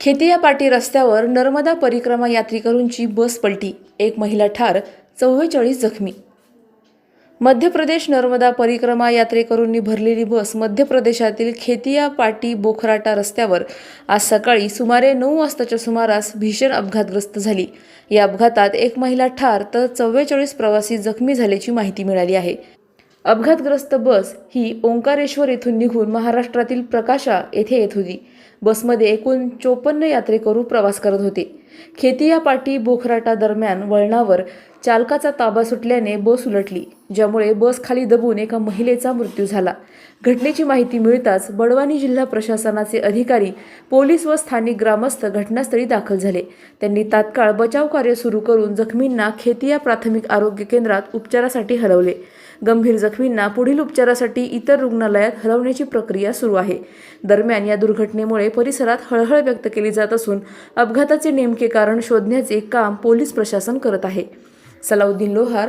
खेतिया पाटी रस्त्यावर नर्मदा परिक्रमा यात्रेकरूंची बस पलटी. एक महिला ठार चव्वेचाळीस जखमी. मध्य प्रदेश नर्मदा परिक्रमा यात्रेकरूंनी भरलेली बस मध्य प्रदेशातील खेतिया पाटी बोखराटा रस्त्यावर आज सकाळी सुमारे नऊ वाजताच्या सुमारास भीषण अपघातग्रस्त झाली. या अपघातात एक महिला ठार तर चव्वेचाळीस प्रवासी जखमी झाल्याची माहिती मिळाली आहे. अपघातग्रस्त बस ही ओंकारेश्वर येथून निघून महाराष्ट्रातील प्रकाशा येथे येत होती. बसमध्ये एकूण चोपन्न यात्रेकरू प्रवास करत होते. खेतियापाटी बोखराटा दरम्यान वळणावर चालकाचा ताबा सुटल्याने बस उलटली. ज्यामुळे बस खाली दबून एका महिलेचा मृत्यू झाला. घटनेची माहिती मिळताच बडवानी जिल्हा प्रशासनाचे अधिकारी पोलीस व स्थानिक ग्रामस्थ घटनास्थळी दाखल झाले. त्यांनी तात्काळ बचाव कार्य सुरू करून जखमींना खेतिया प्राथमिक आरोग्य केंद्रात उपचारासाठी हलवले. गंभीर जखमींना पुढील उपचारासाठी इतर रुग्णालयात हलवण्याची प्रक्रिया सुरू आहे. दरम्यान या दुर्घटनेमुळे परिसरात हळहळ व्यक्त केली जात असून अपघाताचे नेमके कारण शोधण्याचे काम पोलीस प्रशासन करत आहे. Salauddin Lohar